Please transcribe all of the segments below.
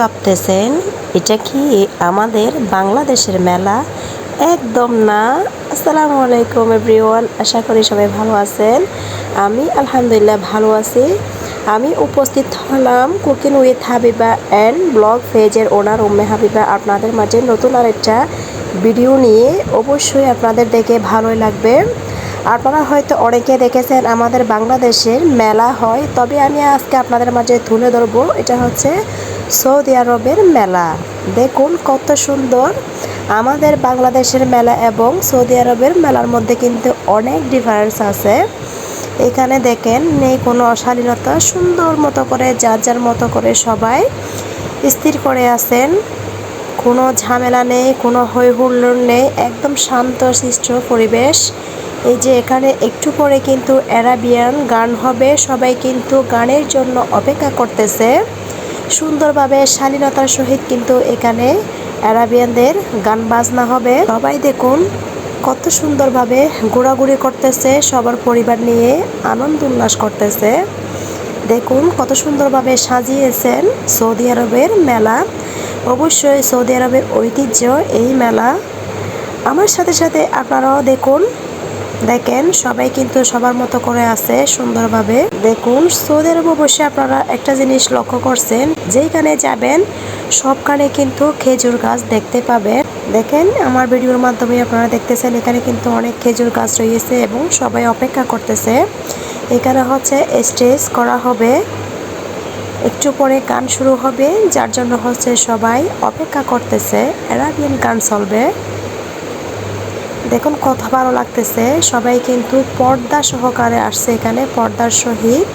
ভাবতেছেন, এটা কি আমাদের বাংলাদেশের মেলা? একদম না। আসসালামু আলাইকুম, এভরিওয়ান। আশা করি সবাই ভালো আছেন। আমি আলহামদুলিল্লাহ ভালো আছি। আমি উপস্থিত হলাম cooking with Habiba and blog পেজের ওনার উম্মে হাবিবা। আপনাদের মাঝে নতুন আরেকটা ভিডিও নিয়ে অবশ্যই আপনাদের দেখে ভালোই লাগবে। আপনারা হয়তো অনেকে দেখেছেন আমাদের বাংলাদেশের মেলা হয়, তবে আমি আজকে আপনাদের মাঝে তুলে ধরবো। এটা হচ্ছে সৌদি আরবের মেলা। দেখুন কত সুন্দর। আমাদের বাংলাদেশের মেলা এবং সৌদি আরবের মেলার মধ্যে কিন্তু অনেক ডিফারেন্স আছে। এখানে দেখেন, নেই কোনো অশালীনতা, সুন্দর মতো করে, যার যার মতো করে সবাই স্থির করে আছেন। কোনো ঝামেলা নেই, কোনো হৈ হুল্লোড় নেই, একদম শান্ত শিষ্ট পরিবেশ। এই যে এখানে একটু পরে কিন্তু অ্যারাবিয়ান গান হবে। সবাই কিন্তু গানের জন্য অপেক্ষা করতেছে। সুন্দরভাবে শালীনতার সহিত কিন্তু এখানে অ্যারাবিয়ানদের গান বাজনা হবে। সবাই দেখুন কত সুন্দরভাবে ঘোরাঘুরি করতেছে, সবার পরিবার নিয়ে আনন্দ উল্লাস করতেছে। দেখুন কত সুন্দরভাবে সাজিয়েছেন সৌদি আরবের মেলা। অবশ্যই সৌদি আরবের ঐতিহ্য এই মেলা। আমার সাথে সাথে আপনারাও দেখুন দেখেন, সবাই কিন্তু সবার মতো করে আছে সুন্দরভাবে। দেখুন, সৌদি আরবে বসে আপনারা একটা জিনিস লক্ষ্য করছেন, যেইখানে যাবেন, সবখানে কিন্তু খেজুর গাছ দেখতে পাবেন। দেখেন, আমার ভিডিওর মাধ্যমে আপনারা দেখতেছেন, এখানে কিন্তু অনেক খেজুর গাছ রয়েছে এবং সবাই অপেক্ষা করতেছে। এখানে হচ্ছে স্টেজ করা হবে। একটু পরে গান শুরু হবে, যার জন্য হচ্ছে সবাই অপেক্ষা করতেছে। অ্যারাবিয়ান গান চলবে। দেখুন কত ভালো লাগতেছে। সবাই কিন্তু পর্দা সহকারে আসছে এখানে, পর্দার সহিত।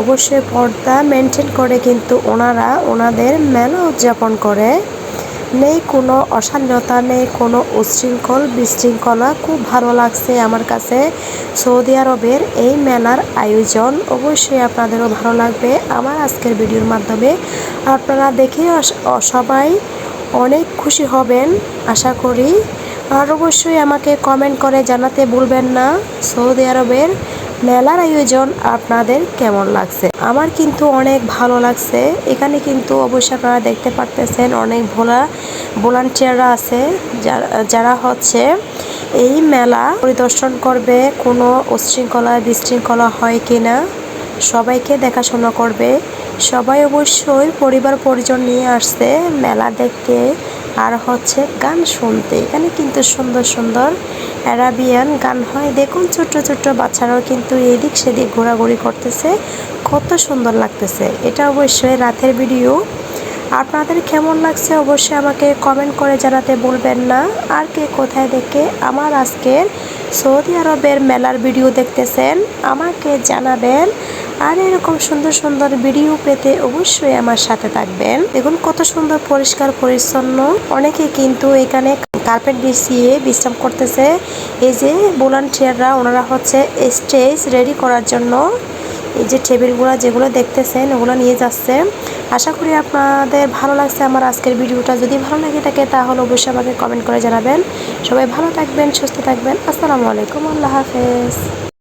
অবশ্যই পর্দা মেনটেন করে কিন্তু ওনারা ওনাদের মেলা উদযাপন করে। নেই কোনো অশালীনতা নেই কোনো উচ্ছৃঙ্খল, বিশৃঙ্খলা। খুব ভালো লাগছে আমার কাছে। সৌদি আরবের এই মেলার আয়োজন। অবশ্যই আপনাদেরও ভালো লাগবে আমার আজকের ভিডিওর মাধ্যমে। আপনারা দেখে সবাই অনেক খুশি হবেন, আশা করি। আর অবশ্যই আমাকে কমেন্ট করে জানাতে ভুলবেন না। সৌদি আরবের মেলার আয়োজন আপনাদের কেমন লাগছে? আমার কিন্তু অনেক ভালো লাগছে। এখানে কিন্তু অবশ্যই আপনারা দেখতে পারতেছেন অনেক ভোলা ভলান্টিয়াররা আছে, যারা হচ্ছে এই মেলা পরিদর্শন করবে, কোনো উশৃঙ্খলা বিশৃঙ্খলা হয় কিনা, সবাইকে দেখাশোনা করবে। সবাই অবশ্যই পরিবার পরিজন নিয়ে আসছে। মেলা দেখতে আর হচ্ছে গান শুনতে। এখানে কিন্তু সুন্দর সুন্দর অ্যারাবিয়ান গান হয়। দেখুন ছোট্ট ছোট্ট বাচ্চারাও কিন্তু এদিক সেদিক ঘোরাঘুরি করতেছে। কত সুন্দর লাগতেছে। এটা অবশ্যই রাতের ভিডিও। আপনাদের কেমন লাগছে অবশ্যই আমাকে কমেন্ট করে জানাতে বলবেন না। আর কে কোথায় দেখে আমার আজকের সৌদি আরবের মেলার ভিডিও দেখতেছেন, আমাকে জানাবেন। আর এরকম সুন্দর সুন্দর ভিডিও পেতে অবশ্যই আমার সাথে থাকবেন। দেখুন কত সুন্দর, পরিষ্কার, পরিচ্ছন্ন। অনেকে কিন্তু এখানে কার্পেট বিছিয়ে বিশ্রাম করতেছে। এই যে ভলান্টিয়াররা ওনারা হচ্ছে স্টেজ রেডি করার জন্য এই যে টেবিলগুলো যেগুলো দেখতেছেন, ওগুলো নিয়ে যাচ্ছে। আশা করি আপনাদের ভালো লাগছে আমার আজকের ভিডিওটা যদি ভালো লাগে থাকে, তাহলে অবশ্যই আমাকে কমেন্ট করে জানাবেন। সবাই ভালো থাকবেন, সুস্থ থাকবেন। আসসালামু আলাইকুম, আল্লাহ হাফেজ।